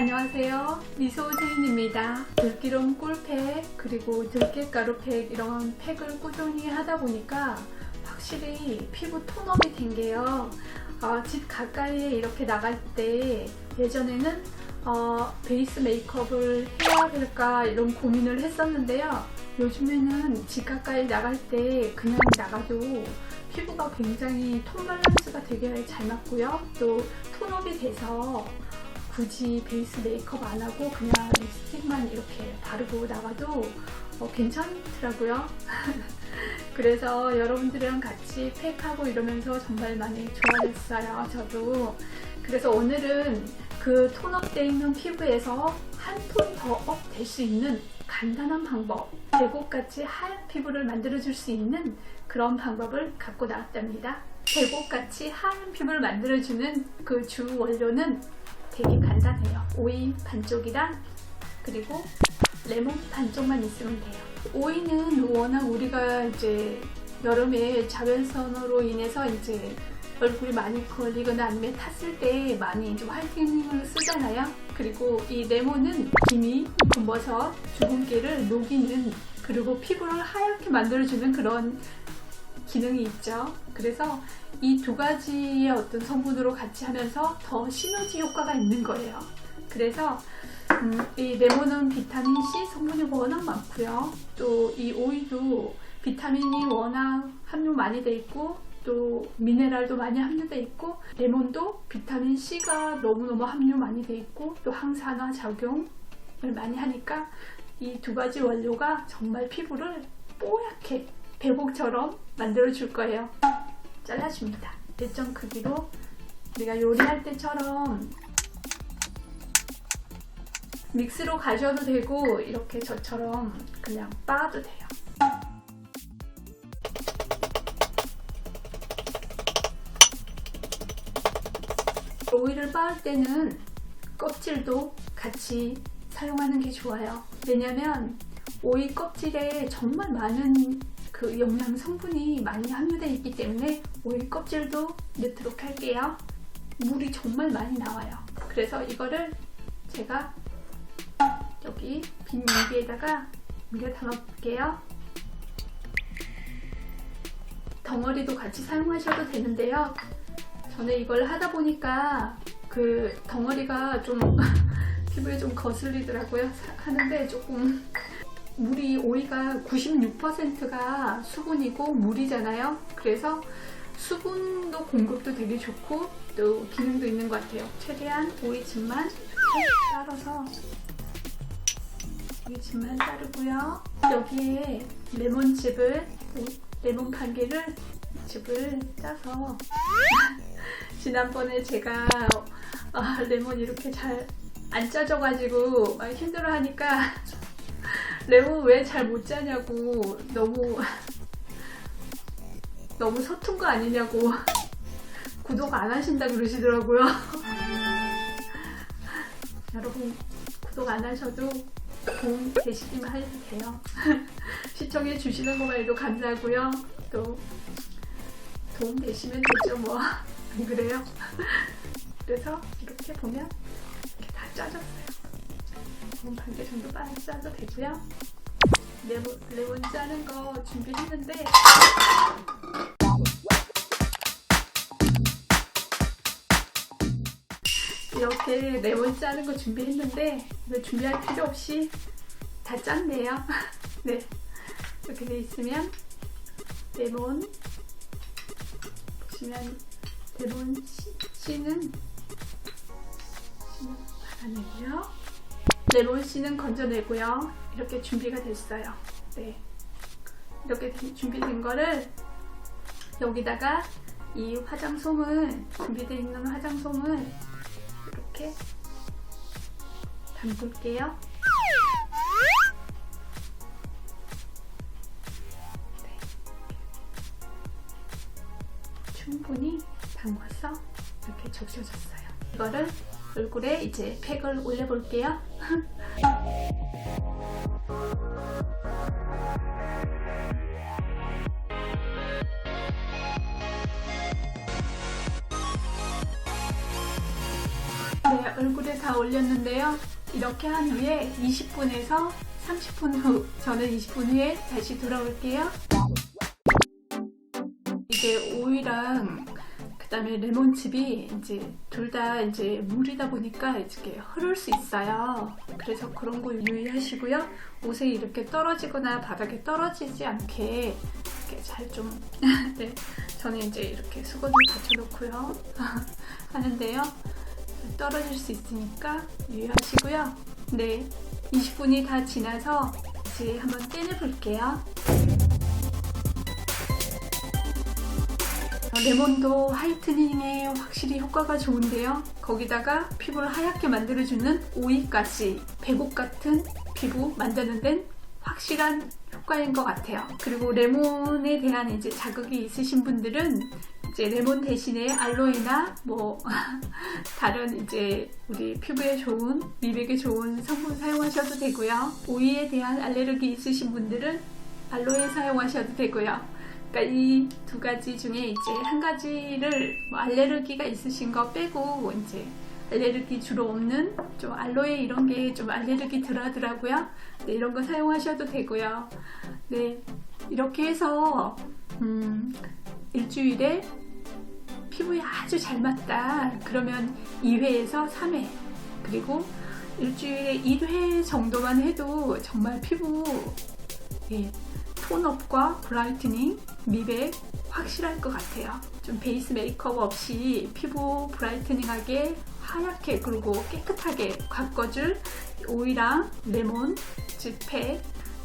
안녕하세요. 미소주인입니다. 들기름 꿀팩 그리고 들깨가루팩 이런 팩을 꾸준히 하다 보니까 확실히 피부 톤업이 된 게요. 어, 집 가까이에 이렇게 나갈 때 예전에는 어, 베이스 메이크업을 해야 될까 이런 고민을 했었는데요. 요즘에는 집 가까이 나갈 때 그냥 나가도 피부가 굉장히 톤 밸런스가 되게 잘 맞고요. 또 톤업이 돼서 굳이 베이스 메이크업 안 하고 그냥 립스틱만 이렇게 바르고 나가도 어, 괜찮더라고요. 그래서 여러분들이랑 같이 팩하고 이러면서 정말 많이 좋아졌어요. 저도. 그래서 오늘은 그 톤업되어 있는 피부에서 한 톤 더 업 될 수 있는 간단한 방법, 계곡같이 하얀 피부를 만들어줄 수 있는 그런 방법을 갖고 나왔답니다. 계곡같이 하얀 피부를 만들어주는 그 주 원료는 되게 간단해요. 오이 반쪽이랑 그리고 레몬 반쪽만 있으면 돼요. 오이는 워낙 우리가 이제 여름에 자외선으로 인해서 이제 얼굴이 많이 걸리거나 아니면 탔을 때 많이 좀 화이트닝을 쓰잖아요. 그리고 이 레몬은 기미, 군버섯, 주근깨를 녹이는 그리고 피부를 하얗게 만들어주는 그런 기능이 있죠. 그래서 이 두 가지의 어떤 성분으로 같이 하면서 더 시너지 효과가 있는 거예요. 그래서 음, 이 레몬은 비타민 C 성분이 워낙 많고요. 또 이 오이도 비타민이 워낙 함유 많이 돼 있고 또 미네랄도 많이 함유돼 있고 레몬도 비타민 C가 너무너무 함유 많이 돼 있고 또 항산화 작용을 많이 하니까 이 두 가지 원료가 정말 피부를 뽀얗게 배복처럼 만들어 줄 거예요. 잘라줍니다. 일정 크기로 우리가 요리할 때처럼 믹스로 가셔도 되고 이렇게 저처럼 그냥 빻아도 돼요. 오이를 빻을 때는 껍질도 같이 사용하는 게 좋아요. 왜냐면 오이 껍질에 정말 많은 그 영양 성분이 많이 함유되어 있기 때문에 오이 껍질도 넣도록 할게요. 물이 정말 많이 나와요. 그래서 이거를 제가 여기 빈 용기에다가 옮겨 담아볼게요. 덩어리도 같이 사용하셔도 되는데요. 저는 이걸 하다 보니까 그 덩어리가 좀 피부에 좀 거슬리더라고요. 하는데 조금 물이 오이가 96%가 수분이고 물이잖아요. 그래서 수분도 공급도 되게 좋고 또 기능도 있는 것 같아요. 최대한 오이즙만 따라서 오이즙만 따르고요. 여기에 레몬즙을 레몬 반 개를 즙을 짜서 지난번에 제가 아, 레몬 이렇게 잘 안 짜져가지고 막 힘들어하니까 레몬 왜잘못 짜냐고 너무 너무 서툰 거 아니냐고 구독 안 하신다 그러시더라고요. 여러분 구독 안 하셔도 도움 되시기만 해도 돼요. 시청해 주시는 것만 해도 감사하고요. 또 도움 되시면 되죠 뭐. 안 그래요? 그래서 이렇게 보면 이렇게 다 짜졌어요. 한 반개 정도 짜도 되고요. 레몬, 레몬 짜는 거 준비했는데 이렇게 레몬 짜는 거 준비했는데 준비할 필요 없이 다 짰네요. 네 이렇게 돼 있으면 레몬 보시면 레몬 씨, 씨는 발라내고요. 레몬 씨는 건져내고요. 이렇게 준비가 됐어요. 네. 이렇게 준비된 거를 여기다가 이 화장솜을 준비되어 있는 화장솜을 이렇게 담글게요. 네. 충분히 담궈서 이렇게 적셔졌어요. 이거를 얼굴에 이제 팩을 올려볼게요. 네, 얼굴에 다 올렸는데요. 이렇게 한 후에 20분에서 30분 후, 저는 20분 후에 다시 돌아올게요. 이제 오이랑 그다음에 레몬즙이 이제 둘 다 이제 물이다 보니까 이렇게 흐를 수 있어요. 그래서 그런 거 유의하시고요. 옷에 이렇게 떨어지거나 바닥에 떨어지지 않게 이렇게 잘 좀 네, 저는 이제 이렇게 수건을 받쳐놓고요 하는데요. 떨어질 수 있으니까 유의하시고요. 네, 20분이 다 지나서 이제 한번 떼내 볼게요. 레몬도 화이트닝에 확실히 효과가 좋은데요. 거기다가 피부를 하얗게 만들어주는 오이까지 백옥 같은 피부 만드는 데는 확실한 효과인 것 같아요. 그리고 레몬에 대한 이제 자극이 있으신 분들은 이제 레몬 대신에 알로에나 뭐 다른 이제 우리 피부에 좋은 미백에 좋은 성분 사용하셔도 되고요. 오이에 대한 알레르기 있으신 분들은 알로에 사용하셔도 되고요. 그러니까 이 두 가지 중에 이제 한 가지를 뭐 알레르기가 있으신 거 빼고 이제 알레르기 주로 없는 좀 알로에 이런 게 좀 알레르기 덜하더라고요. 네, 이런 거 사용하셔도 되고요. 네, 이렇게 해서 음, 일주일에 피부에 아주 잘 맞다. 그러면 2회에서 3회 그리고 일주일에 1회 정도만 해도 정말 피부 예, 톤업과 브라이트닝, 미백 확실할 것 같아요. 좀 베이스 메이크업 없이 피부 브라이트닝하게 하얗게 그리고 깨끗하게 가꿔줄 오이랑 레몬, 즙팩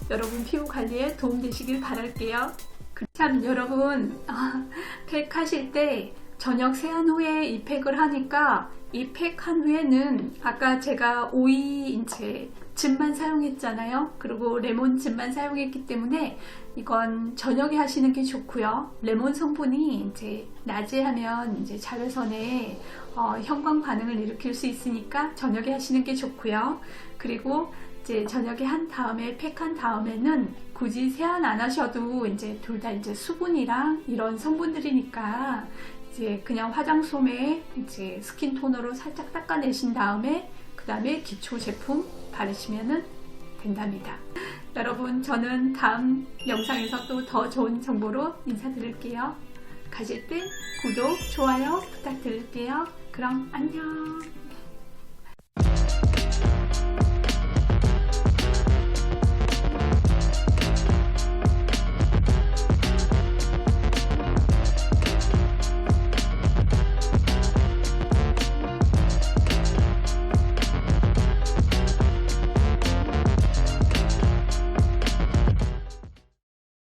여러분 피부 관리에 도움되시길 바랄게요. 그참 여러분 아, 팩 하실 때 저녁 세안 후에 이 팩을 하니까 이 팩 한 후에는 아까 제가 오이 이제 즙만 사용했잖아요. 그리고 레몬 즙만 사용했기 때문에 이건 저녁에 하시는 게 좋고요. 레몬 성분이 이제 낮에 하면 이제 자외선에 어, 형광 반응을 일으킬 수 있으니까 저녁에 하시는 게 좋고요. 그리고 이제 저녁에 한 다음에 팩한 다음에는 굳이 세안 안 하셔도 이제 둘 다 이제 수분이랑 이런 성분들이니까 이제 그냥 화장솜에 이제 스킨 토너로 살짝 닦아내신 다음에 그 다음에 기초 제품 바르시면 된답니다. 여러분 저는 다음 영상에서 또 더 좋은 정보로 인사드릴게요. 가실 때 구독, 좋아요 부탁드릴게요. 그럼 안녕.